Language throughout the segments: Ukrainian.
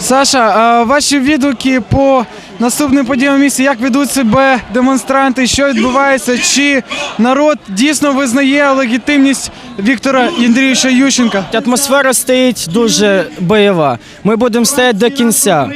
Саша, ваші відгуки по наступним подіям місті, як ведуть себе демонстранти, що відбувається? Чи народ дійсно визнає легітимність Віктора Андрійовича Ющенка? Атмосфера стоїть дуже бойова. Ми будемо стояти до кінця.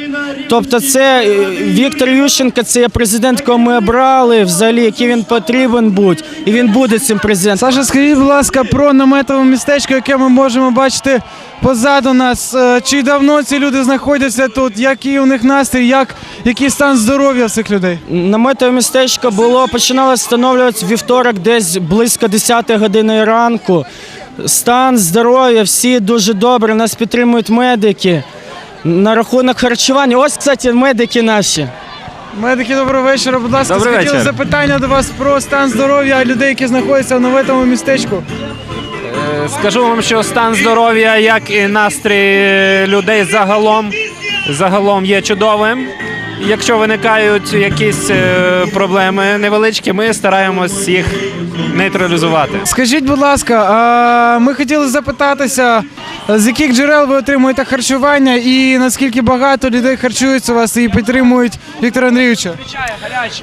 Тобто, це е, Віктор Ющенко, це є президент, якого ми обрали, взагалі, який він потрібен бути, і він буде цим президентом. Саша, скажіть, будь ласка, про наметове містечко, яке ми можемо бачити позаду нас. Е, Чи давно ці люди знаходяться тут? Який у них настрій, як, який стан здоров'я цих людей? Наметове містечко було починало встановлюватися вівторок, десь близько 10 години ранку. Стан здоров'я, всі дуже добре. Нас підтримують медики. На рахунок харчування. Ось, кстати, медики наші. Медики, доброго вечора. Будь ласка, Добрий хотіли вечір. запитання до вас про стан здоров'я людей, які знаходяться в наметовому містечку. Е, Скажу вам, що стан здоров'я, як і настрій людей загалом, загалом є чудовим. Якщо виникають якісь е, проблеми невеличкі, ми стараємось їх нейтралізувати. Скажіть, будь ласка, а ми хотіли запитатися, з яких джерел ви отримуєте харчування і наскільки багато людей харчуються вас і підтримують Віктора Андрійовича?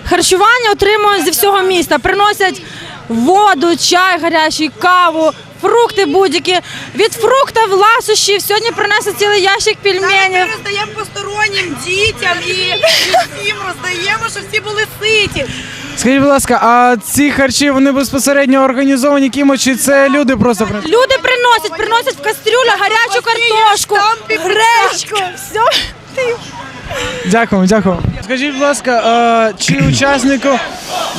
Харчування отримують зі всього міста. Приносять воду, чай гарячий, каву, фрукти будь-які. Від фруктів, ласощів. Сьогодні принесли цілий ящик Ми роздаємо постороннім дітям і всім роздаємо, щоб всі були ситі. Скажіть, будь ласка, а ці харчі вони безпосередньо організовані кимось, чи це люди просто принесли? Люди приносять, приносять в кастрюлю гарячу картошку, гречку. Все. Дякуємо, дякуємо. Скажіть, будь ласка, чи учаснику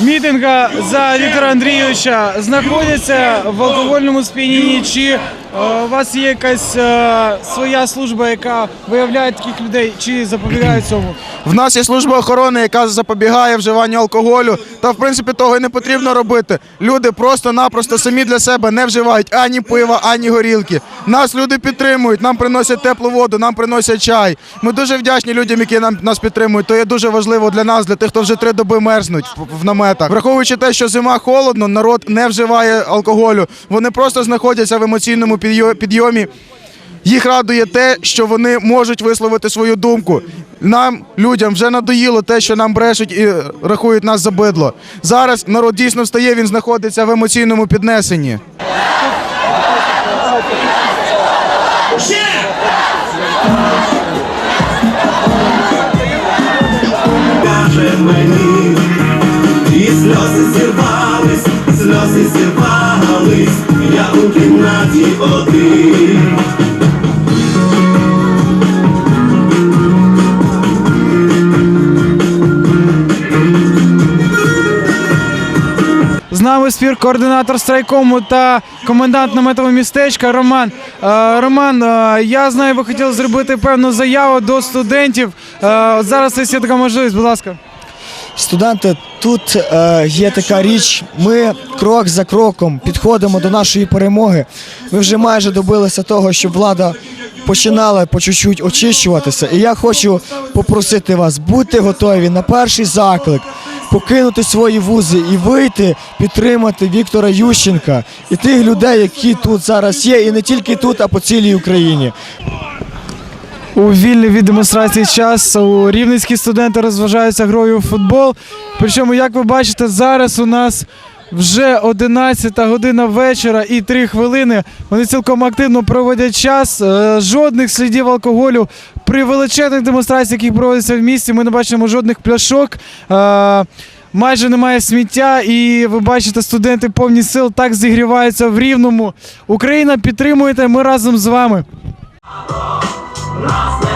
мітинга за Віктора Андрійовича знаходяться в алкогольному сп'янінні, чи у вас є якась а, своя служба, яка виявляє таких людей, чи запобігає цьому? В нас є служба охорони, яка запобігає вживанню алкоголю. Та в принципі того і не потрібно робити. Люди просто-напросто самі для себе не вживають ані пива, ані горілки. Нас люди підтримують, нам приносять теплу воду, нам приносять чай. Ми дуже вдячні людям, які нам нас підтримують. То є дуже важливо для нас, для тих, хто вже три доби мерзнуть в- наметах. Враховуючи те, що зима холодно, народ не вживає алкоголю. Вони просто знаходяться в емоційному підйомі. Їх радує те, що вони можуть висловити свою думку. Нам, людям, вже надоїло те, що нам брешуть і рахують нас за бидло. Зараз народ дійсно встає, він знаходиться в емоційному піднесенні. мені, і сльози зірвались, сльози зірвались, кімнаті один. З нами спір координатор страйкому та комендант наметового містечка Роман. Е, Роман, е, я знаю, ви хотіли зробити певну заяву до студентів. Е, зараз є така можливість, будь ласка. Студенти, тут е, є така річ. Ми крок за кроком підходимо до нашої перемоги. Ми вже майже добилися того, щоб влада починала по чуть-чуть очищуватися. І я хочу попросити вас, будьте готові на перший заклик, покинути свої вузи і вийти підтримати Віктора Ющенка і тих людей, які тут зараз є, і не тільки тут, а по цілій Україні. У вільний від демонстрації час у рівненські студенти розважаються грою у футбол. Причому, як ви бачите, зараз у нас вже 11 година вечора і 3 хвилини. Вони цілком активно проводять час. Е, Жодних слідів алкоголю при величезних демонстраціях, які проводяться в місті. Ми не бачимо жодних пляшок. Е, Майже немає сміття, і ви бачите, студенти повні сил так зігріваються в рівному. Україна підтримуєте, ми разом з вами. Нас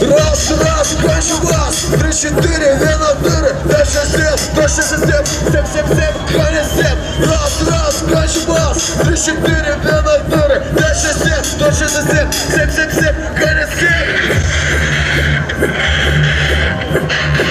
Раз, раз, хочу вас Три, четыре, вена, дыры Дальше семь, дальше семь Семь, семь, семь, харе семь Раз, раз, хочу вас Три, четыре, вена, дыры Дальше семь, дальше семь Семь, семь, семь, харе семь Так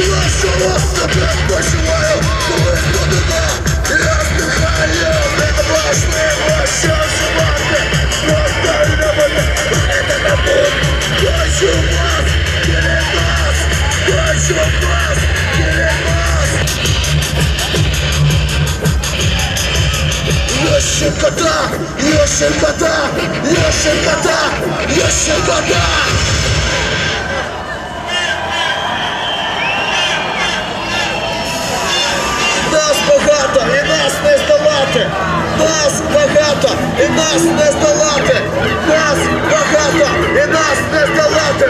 Класно вас Нас багато і нас не здолати! Нас багато і нас не здолати! Нас багато і нас не здолати!